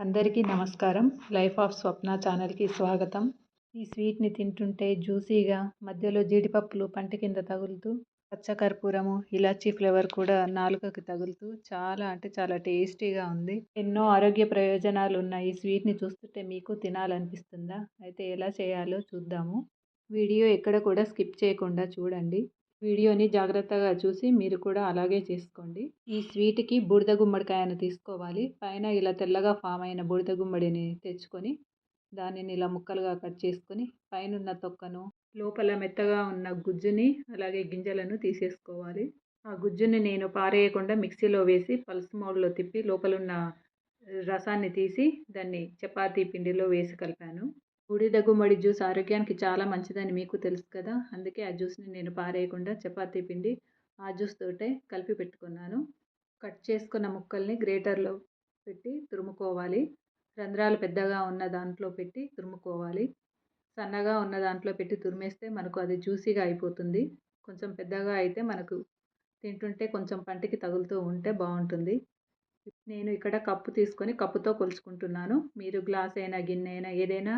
అందరికీ నమస్కారం. Life of స్వప్న ఛానల్కి స్వాగతం. ఈ స్వీట్ని తింటుంటే జ్యూసీగా మధ్యలో జీడిపప్పులు పంట కింద తగులుతూ పచ్చకర్పూరము ఇలాచీ ఫ్లేవర్ కూడా నాలుకకి తగులుతూ చాలా అంటే చాలా టేస్టీగా ఉంది. ఎన్నో ఆరోగ్య ప్రయోజనాలు ఉన్న ఈ స్వీట్ని చూస్తుంటే మీకు తినాలనిపిస్తుందా? అయితే ఎలా చేయాలో చూద్దాము. వీడియో ఎక్కడ కూడా స్కిప్ చేయకుండా చూడండి. వీడియోని జాగ్రత్తగా చూసి మీరు కూడా అలాగే చేసుకోండి. ఈ స్వీట్కి బూడిద గుమ్మడికాయను తీసుకోవాలి. పైన ఇలా తెల్లగా ఫామ్ అయిన బూడిద గుమ్మడిని తెచ్చుకొని దానిని ఇలా ముక్కలుగా కట్ చేసుకొని పైనున్న తొక్కను లోపల మెత్తగా ఉన్న గుజ్జుని అలాగే గింజలను తీసేసుకోవాలి. ఆ గుజ్జుని నేను పారేయకుండా మిక్సీలో వేసి పల్స్ మోడ్లో తిప్పి లోపలున్న రసాన్ని తీసి దాన్ని చపాతీ పిండిలో వేసి కలిపాను. బూడిద గుమ్మడి జ్యూస్ ఆరోగ్యానికి చాలా మంచిదని మీకు తెలుసు కదా. అందుకే ఆ జ్యూస్ని నేను పారేయకుండా చపాతీ పిండి ఆ జ్యూస్ తోటే కలిపి పెట్టుకున్నాను. కట్ చేసుకున్న ముక్కల్ని గ్రేటర్లో పెట్టి తురుముకోవాలి. రంధ్రాలు పెద్దగా ఉన్న దాంట్లో పెట్టి తురుముకోవాలి. సన్నగా ఉన్న దాంట్లో పెట్టి తురిమేస్తే మనకు అది జ్యూసీగా అయిపోతుంది. కొంచెం పెద్దగా అయితే మనకు తింటుంటే కొంచెం పంటికి తగులుతూ ఉంటే బాగుంటుంది. నేను ఇక్కడ కప్పు తీసుకొని కప్పుతో కొలుచుకుంటున్నాను. మీరు గ్లాస్ అయినా గిన్నె అయినా ఏదైనా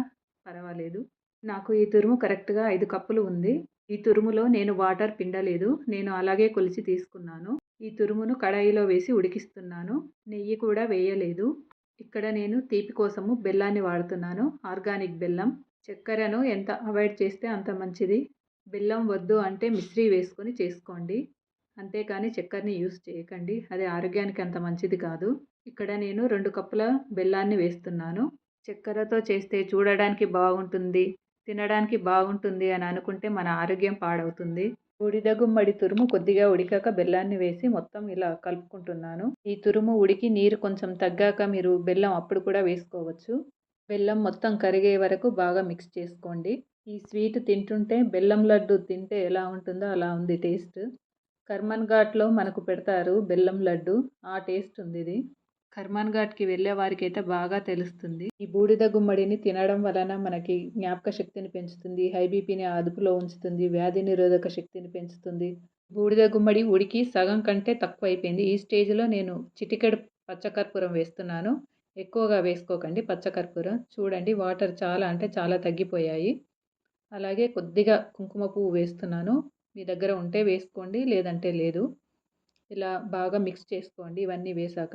పర్వాలేదు. నాకు ఈ తురుము కరెక్ట్గా ఐదు కప్పులు ఉంది. ఈ తురుములో నేను వాటర్ పిండలేదు. నేను అలాగే కొలిచి తీసుకున్నాను. ఈ తురుమును కడాయిలో వేసి ఉడికిస్తున్నాను. నెయ్యి కూడా వేయలేదు. ఇక్కడ నేను తీపి కోసము బెల్లాన్ని వాడుతున్నాను. ఆర్గానిక్ బెల్లం. చక్కెరను ఎంత అవాయిడ్ చేస్తే అంత మంచిది. బెల్లం వద్దు అంటే మిశ్రీ వేసుకొని చేసుకోండి. అంతేకాని చక్కెరని యూస్ చేయకండి. అది ఆరోగ్యానికి అంత మంచిది కాదు. ఇక్కడ నేను రెండు కప్పుల బెల్లాన్ని వేస్తున్నాను. చక్కెరతో చేస్తే చూడడానికి బాగుంటుంది తినడానికి బాగుంటుంది అని అనుకుంటే మన ఆరోగ్యం పాడవుతుంది. బూడిద గుమ్మడి తురుము కొద్దిగా ఉడికాక బెల్లాన్ని వేసి మొత్తం ఇలా కలుపుకుంటున్నాను. ఈ తురుము ఉడికి నీరు కొంచెం తగ్గాక మీరు బెల్లం అప్పుడు కూడా వేసుకోవచ్చు. బెల్లం మొత్తం కరిగే వరకు బాగా మిక్స్ చేసుకోండి. ఈ స్వీట్ తింటుంటే బెల్లం లడ్డు తింటే ఎలా ఉంటుందో అలా ఉంది టేస్ట్. కర్మన్ ఘాట్లో మనకు పెడతారు బెల్లం లడ్డు ఆ టేస్ట్ ఉంది ఇది. కర్మాన్ ఘాట్కి వెళ్ళే వారికి అయితే బాగా తెలుస్తుంది. ఈ బూడిద గుమ్మడిని తినడం వలన మనకి జ్ఞాపక శక్తిని పెంచుతుంది. హై బీపీని అదుపులో ఉంచుతుంది. వ్యాధి నిరోధక శక్తిని పెంచుతుంది. బూడిద గుమ్మడి ఉడికి సగం కంటే తక్కువ అయిపోయింది ఈ స్టేజ్లో నేను చిటికెడు పచ్చకర్పూరం వేస్తున్నాను. ఎక్కువగా వేసుకోకండి పచ్చకర్పూరం. చూడండి వాటర్ చాలా అంటే చాలా తగ్గిపోయాయి. అలాగే కొద్దిగా కుంకుమ పువ్వు వేస్తున్నాను. మీ దగ్గర ఉంటే వేసుకోండి లేదంటే లేదు. ఇలా బాగా మిక్స్ చేసుకోండి. ఇవన్నీ వేసాక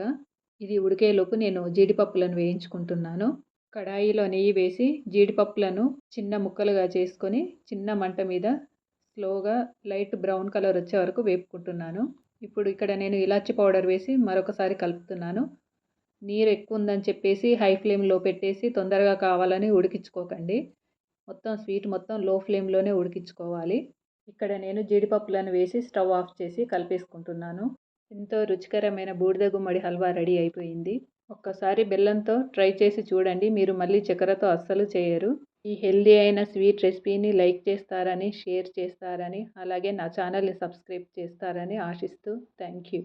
ఇది ఉడికేలోపు నేను జీడిపప్పులను వేయించుకుంటున్నాను. కడాయిలో నెయ్యి వేసి జీడిపప్పులను చిన్న ముక్కలుగా చేసుకొని చిన్న మంట మీద స్లోగా లైట్ బ్రౌన్ కలర్ వచ్చే వరకు వేపుకుంటున్నాను. ఇప్పుడు ఇక్కడ నేను ఇలాచి పౌడర్ వేసి మరొకసారి కలుపుతున్నాను. నీరు ఎక్కువ ఉందని చెప్పేసి హై ఫ్లేమ్లో పెట్టేసి తొందరగా కావాలని ఉడికించుకోకండి. మొత్తం స్వీట్ మొత్తం లో ఫ్లేమ్లోనే ఉడికించుకోవాలి. ఇక్కడ నేను జీడిపప్పులను వేసి స్టవ్ ఆఫ్ చేసి కలిపేసుకుంటున్నాను. ఎంతో రుచికరమైన బూడిద గుమ్మడి హల్వా రెడీ అయిపోయింది. ఒక్కసారి బెల్లంతో ట్రై చేసి చూడండి మీరు మళ్ళీ చక్కెరతో అస్సలు చేయరు. ఈ హెల్దీ అయిన స్వీట్ రెసిపీని లైక్ చేస్తారని షేర్ చేస్తారని అలాగే నా ఛానల్ని సబ్స్క్రైబ్ చేస్తారని ఆశిస్తూ థ్యాంక్ యూ